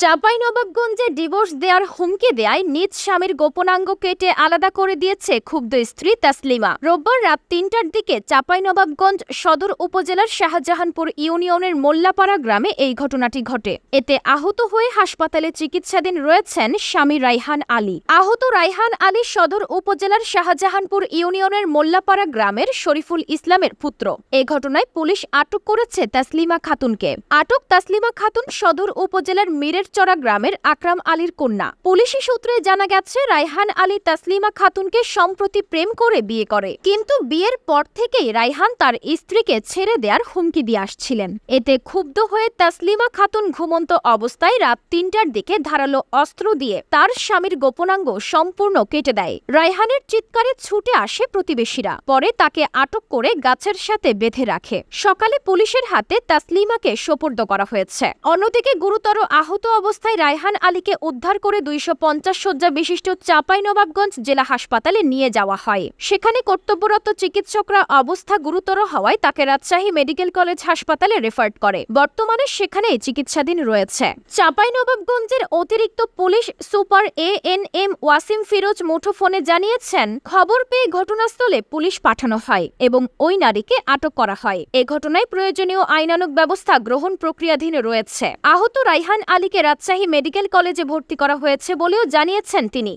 চাঁপাইনবাবগঞ্জে divorce দেওয়ার হুমকি দেয় নিজ স্বামীর গোপনাঙ্গ কেটে আলাদা করে দিয়েছে ক্ষুব্ধ স্ত্রী তাসলিমা। রোববার রাত তিনটার দিকে চাঁপাইনবাবগঞ্জ সদর উপজেলার শাহজাহানপুর ইউনিয়নের মোল্লাপাড়া গ্রামে এই ঘটনাটি ঘটে। এতে আহত হয়ে হাসপাতালে চিকিৎসাধীন রয়েছেন স্বামী রাইহান আলী। আহত রাইহান আলী সদর উপজেলার শাহজাহানপুর ইউনিয়নের মোল্লাপাড়া গ্রামের শরীফুল ইসলামের পুত্র। এ ঘটনায় পুলিশ আটক করেছে তাসলিমা খাতুনকে। আটক তাসলিমা খাতুন সদর উপজেলার মিরের চড়া গ্রামের আকরাম আলীর কন্যা। পুলিশি সূত্রে জানা গেছে, রায়হান আলী তাসলিমা খাতুনকে সম্প্রতি প্রেম করে বিয়ে করে। কিন্তু বিয়ের পর থেকেই রায়হান তার স্ত্রীকে ছেড়ে দেওয়ার হুমকি দিয়ে আসছিলেন। এতে ক্ষুব্ধ হয়ে তাসলিমা খাতুন ঘুমন্ত অবস্থায় রাত তিনটার দিকে ধারালো অস্ত্র দিয়ে তার স্বামীর গোপনাঙ্গ সম্পূর্ণ কেটে দেয়। রায়হানের চিৎকারে ছুটে আসে প্রতিবেশীরা। পরে তাকে আটক করে গাছের সাথে বেঁধে রাখে। সকালে পুলিশের হাতে তাসলিমাকে সোপর্দ করা হয়েছে। অন্যদিকে গুরুতর আহত অবস্থায় রায়হান আলীকে উদ্ধার করে দুইশো পঞ্চাশ শয্যা বিশিষ্ট চাঁপাইনবাবগঞ্জ জেলা হাসপাতালে নিয়ে যাওয়া হয়। সেখানে কর্তব্যরত চিকিৎসকরা অবস্থা গুরুতর হওয়ায় তাকে রাজশাহী মেডিকেল কলেজ হাসপাতালে রেফার করে। বর্তমানে সেখানে চিকিৎসাধীন রয়েছে। চাঁপাইনবাবগঞ্জের অতিরিক্ত police super A N M Wasim Feroz মুঠোফোনে জানিয়েছেন, খবর পেয়ে ঘটনাস্থলে পুলিশ পাঠানো হয় এবং ওই নারীকে আটক করা হয়। এ ঘটনায় প্রয়োজনীয় আইনানুগ ব্যবস্থা গ্রহণ প্রক্রিয়াধীন রয়েছে। আহত রাইহান আলীকে রাজশাহী মেডিকেল কলেজে ভর্তি করা হয়েছে বলেও জানিয়েছেন তিনি।